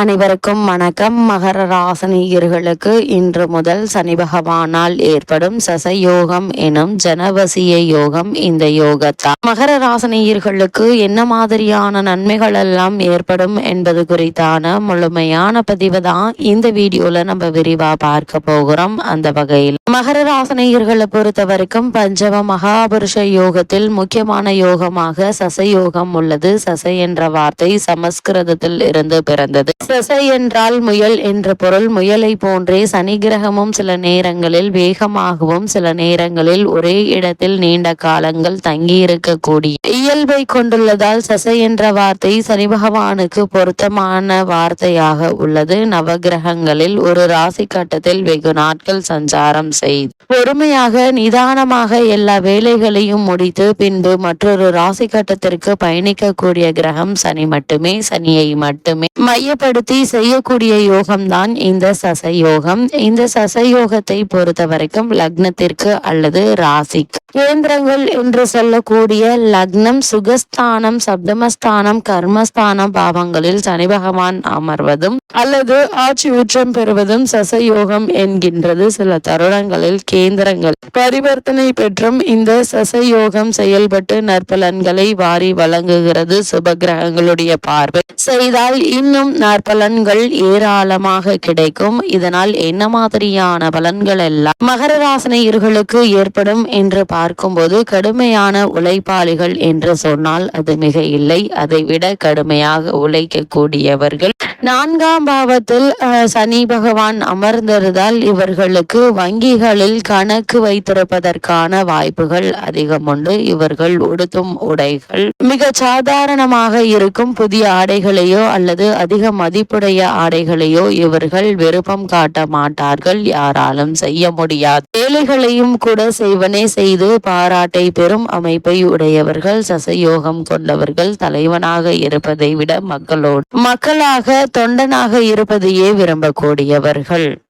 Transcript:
அனைவருக்கும் வணக்கம். மகர ராசனியர்களுக்கு இன்று முதல் சனி பகவானால் ஏற்படும் சசயோகம் எனும் ஜனவசிய யோகம் இந்த யோகத்தால் மகர ராசனியர்களுக்கு என்ன மாதிரியான நன்மைகள் எல்லாம் ஏற்படும் என்பது குறித்தான முழுமையான பதிவு தான் இந்த வீடியோல நம்ம விரிவா பார்க்க போகிறோம். அந்த வகையில் மகர ராசனியர்களை பொறுத்த வரைக்கும் பஞ்சம மகாபுருஷ யோகத்தில் முக்கியமான யோகமாக சசயோகம் உள்ளது. சசை என்ற வார்த்தை சமஸ்கிருதத்தில் இருந்து பிறந்தது. சசை என்றால் முயல் என்ற பொருள். முயலை போன்றே சனி கிரகமும் சில நேரங்களில் வேகமாகவும் சில நேரங்களில் ஒரே இடத்தில் நீண்ட காலங்கள் தங்கியிருக்கக்கூடிய இயல்பை கொண்டுள்ளதால் சசை என்ற வார்த்தை சனி பகவானுக்கு பொருத்தமான வார்த்தையாக உள்ளது. நவகிரகங்களில் ஒரு ராசி கட்டத்தில் வெகு நாட்கள் சஞ்சாரம் செய்து பொறுமையாக நிதானமாக எல்லா வேலைகளையும் முடித்து பின்பு மற்றொரு ராசி கட்டத்திற்கு பயணிக்கக்கூடிய கிரகம் சனி மட்டுமே. சனியை மட்டுமே பயன்படுத்தி செய்யக்கூடிய யோகம்தான் இந்த சசயோகம். இந்த சசயோகத்தை பொறுத்த வரைக்கும் லக்னத்திற்கு அல்லது ராசிக்கு கேந்திரங்கள் என்று சொல்லக்கூடிய லக்னம் சுகஸ்தானம் சப்தமஸ்தானம் கர்மஸ்தானம் பாவங்களில் சனி பகவான் அமர்வதும் அல்லது ஆட்சி உச்சம் பெறுவதும் சசயோகம் என்கின்றது. சில தருணங்களில் கேந்திரங்கள் பரிவர்த்தனை பெற்றும் இந்த சசயோகம் செயல்பட்டு நற்பலன்களை வாரி வழங்குகிறது. சுப கிரகங்களுடைய பார்வை செய்தால் இன்னும் நற்பலன்கள் ஏராளமாக கிடைக்கும். இதனால் என்ன மாதிரியான பலன்கள் எல்லாம் மகர ராசினியர்களுக்கு ஏற்படும் என்று பார்க்கும்போது கடுமையான உழைப்பாளிகள் என்று சொன்னால் அது மிக இல்லை அதைவிட கடுமையாக உழைக்கக்கூடியவர்கள் நான்காம் பாவத்தில் சனி பகவான் அமர்ந்திருந்தால் இவர்களுக்கு வங்கிகளில் கணக்கு வைத்திருப்பதற்கான வாய்ப்புகள் அதிகம் உண்டு. இவர்கள் உடுத்தும் உடைகள் மிக சாதாரணமாக இருக்கும். புதிய ஆடைகளையோ அல்லது அதிக மதிப்புடைய ஆடைகளையோ இவர்கள் விருப்பம் காட்ட மாட்டார்கள். யாராலும் செய்ய முடியாது. வேலைகளையும் கூட செய்வனே செய்து பாராட்டை பெறும் அமைப்பை உடையவர்கள் சசயோகம் கொண்டவர்கள் தலைவனாக இருப்பதை விட மக்களோடு மக்களாக தொண்டனாக இருப்பதையே விரும்பக்கூடியவர்கள்.